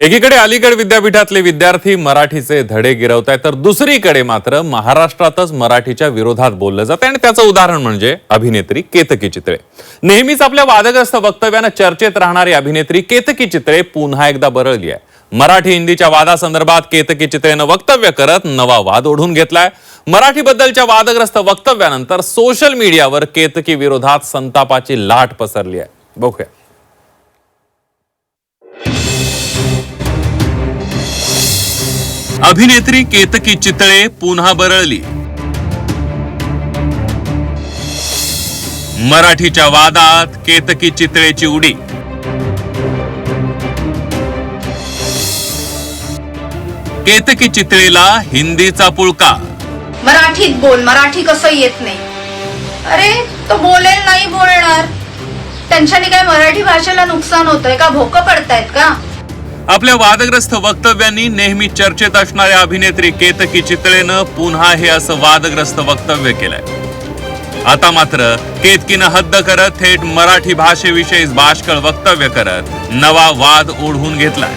एकीकडे अलीगड विद्यापीठातले विद्यार्थी मराठीचे धडे गिरवत आहेत तर दुसरीकडे मात्र महाराष्ट्रातच मराठीच्या विरोधात बोललं जातं आणि त्याचं उदाहरण म्हणजे अभिनेत्री केतकी चित्रे. नेहमीच आपल्या वादग्रस्त वक्तव्यानं चर्चेत राहणारी अभिनेत्री केतकी चित्रे पुन्हा एकदा बरळली आहे. मराठी हिंदीच्या वादासंदर्भात केतकी चित्रेनं वक्तव्य करत नवा वाद ओढून घेतलाय. मराठीबद्दलच्या वादग्रस्त वक्तव्यानंतर सोशल मीडियावर केतकी विरोधात संतापाची लाट पसरली आहे. बघूया. अभिनेत्री केतकी चितळे पुन्हा बरळली. मराठीच्या वादात केतकी चितळेची उडी. केतकी चितळेला हिंदीचा पुळका. मराठीत बोल मराठी कसं येत नाही? अरे तो बोलेल नाही बोलणार. त्यांच्याने काय मराठी भाषेला नुकसान होतंय का? भोकं पडतायत का? आपल्या वादग्रस्त वक्तव्यांनी नेहमी चर्चेत असणाऱ्या अभिनेत्री केतकी चितळेनं पुन्हा हे असं वादग्रस्त वक्तव्य केलंय. आता मात्र केतकीनं हद्द करत थेट मराठी भाषेविषयी बाष्कळ वक्तव्य करत नवा वाद ओढवून घेतलाय.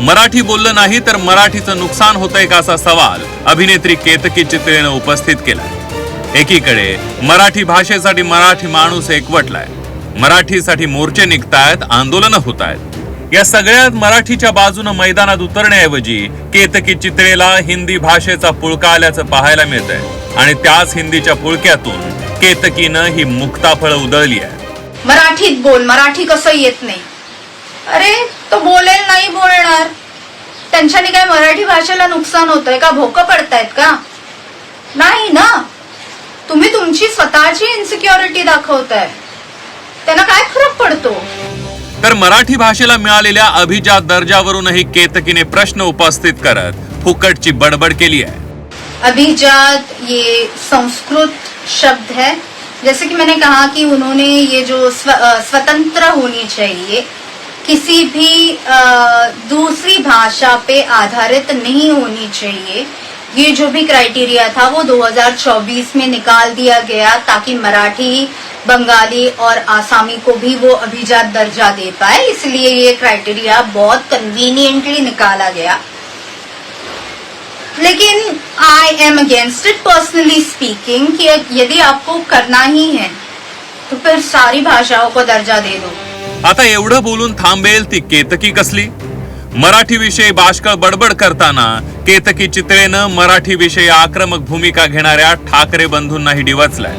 मराठी बोललं नाही तर मराठीचं नुकसान होतंय का असा सवाल अभिनेत्री केतकी चितळेनं उपस्थित केलाय. एकीकडे मराठी भाषेसाठी मराठी माणूस एकवटलाय. मराठीसाठी मोर्चे निघतायत आंदोलनं होत आहेत या सगळ्यात मराठीच्या बाजूनं मैदानात उतरण्याऐवजी केतकी चितळेला हिंदी भाषेचा पुळका आल्याचं पाहायला मिळतंय. आणि त्याच हिंदीच्या पुळक्यातून केतकीनं ही मुक्ताफळ उधळली आहे मराठीत बोल मराठी कसं येत नाही? अरे तो बोलेल नाही बोलणार. त्यांच्याने काय मराठी भाषेला नुकसान होतंय का? भोकं पडतायत का? नाही ना. तुम्ही तुमची स्वतःची इन्सिक्युरिटी दाखवताय. त्यांना काय फरक पडतो? तर मराठी भाषेला मिळालेल्या अभिजात दर्जावरूनही केतकीने प्रश्न उपस्थित करत फुकटची बडबड केली आहे. अभिजात ये संस्कृत शब्द है। जैसे कि मैंने कहा कि उन्होंने ये जो स्व, स्वतंत्र होनी चाहिए किसी भी अ, दूसरी भाषा पे आधारित नहीं होनी चाहिए। ये जो भी क्राइटेरिया था वो 2024 में निकाल दिया गया ताकि मराठी, बंगाली और आसामी को भी वो अभिजात दर्जा दे पाए। इसलिए ये क्राइटेरिया बहुत कन्वीनियंटली निकाला गया। लेकिन I am against it personally speaking कि यदि आपको करना ही है तो फिर सारी भाषाओं को दर्जा दे दो। आता एवढं बोलून थांबेल ती केतकी कसली? मराठी विषयी बाष्कळ बडबड करताना केतकी चित्रेनं मराठी विषयी आक्रमक भूमिका घेणाऱ्या ठाकरे बंधूंनाही डिवचलाय.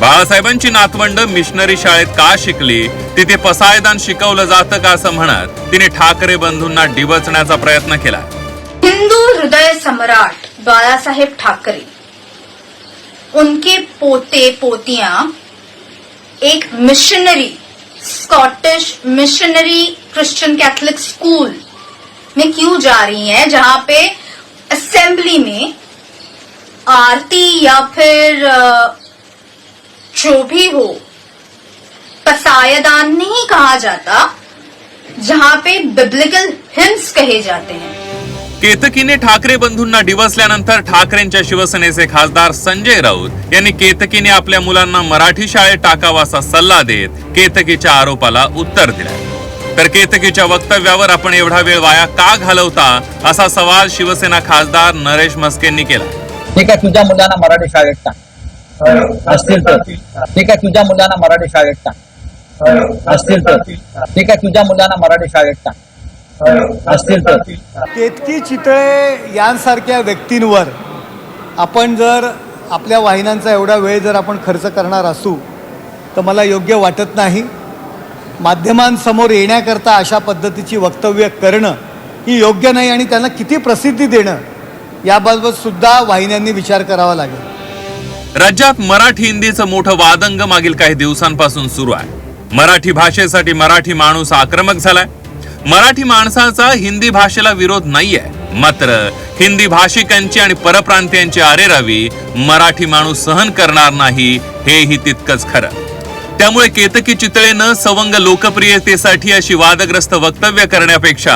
बाळासाहेबांची नातवंड मिशनरी शाळेत का शिकली तिथे पसायदान शिकवलं जातं का असं म्हणत तिने ठाकरे बंधूंना डिवचण्याचा प्रयत्न केला. हिंदू हृदय सम्राट बाळासाहेब ठाकरे. उनके पोते पोतियां एक missionary Scottish missionary Christian Catholic school में क्यों जा रही हैं? जहाँ पे असेंबली में आरती या फिर जो भी हो पसायदान नहीं कहा जाता, जहाँ पे बिब्लिकल हिंस कहे जाते हैं। केतकीने ठाकरे बंधूंना डिवसल्यानंतर ठाकरेंच्या शिवसेनेचे खासदार संजय राऊत यांनी केतकीने आपल्या मुलांना मराठी शाळेत टाकावा असा सल्ला देत केतकीच्या आरोपाला उत्तर दिलंय तर केतकीच्या वक्तव्यावर आपण एवढा वेळ वाया का घालवता असा सवाल शिवसेना खासदार नरेश मस्केंनी केला ठीक आहे तुझ्या मुलांना मराठी शाळेत टाक. असतील तर. ठीक आहे तुझ्या मुलांना मराठी शाळेत टाक. असतील तर. ठीक आहे तुझ्या मुलांना मराठी शाळेत टाक. असतील तर. केतकी चितळे यांसारख्या व्यक्तींवर आपण जर आपल्या वाहिन्यांचा एवढा वेळ जर आपण खर्च करणार असू तर मला योग्य वाटत नाही. माध्यमांसमोर येण्याकरता अशा पद्धतीची वक्तव्य करणं ही योग्य नाही आणि त्यांना किती प्रसिद्धी देणं याबाबत सुद्धा वाहिन्यांनी विचार करावा लागेल. राज्यात मराठी हिंदीचं मोठं वादंग मागील काही दिवसांपासून सुरू आहे. मराठी भाषेसाठी मराठी माणूस आक्रमक झालाय. मराठी माणसाचा हिंदी भाषेला विरोध नाहीये. मात्र हिंदी भाषिकांची आणि परप्रांतीयांची आरेरावी मराठी माणूस सहन करणार नाही हेही तितकंच खरं. त्यामुळे केतकी चितळेनं सवंग लोकप्रियतेसाठी अशी वादग्रस्त वक्तव्य करण्यापेक्षा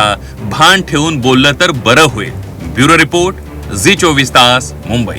भान ठेवून बोललं तर बरं होईल. ब्युरो रिपोर्ट झी चोवीस तास मुंबई.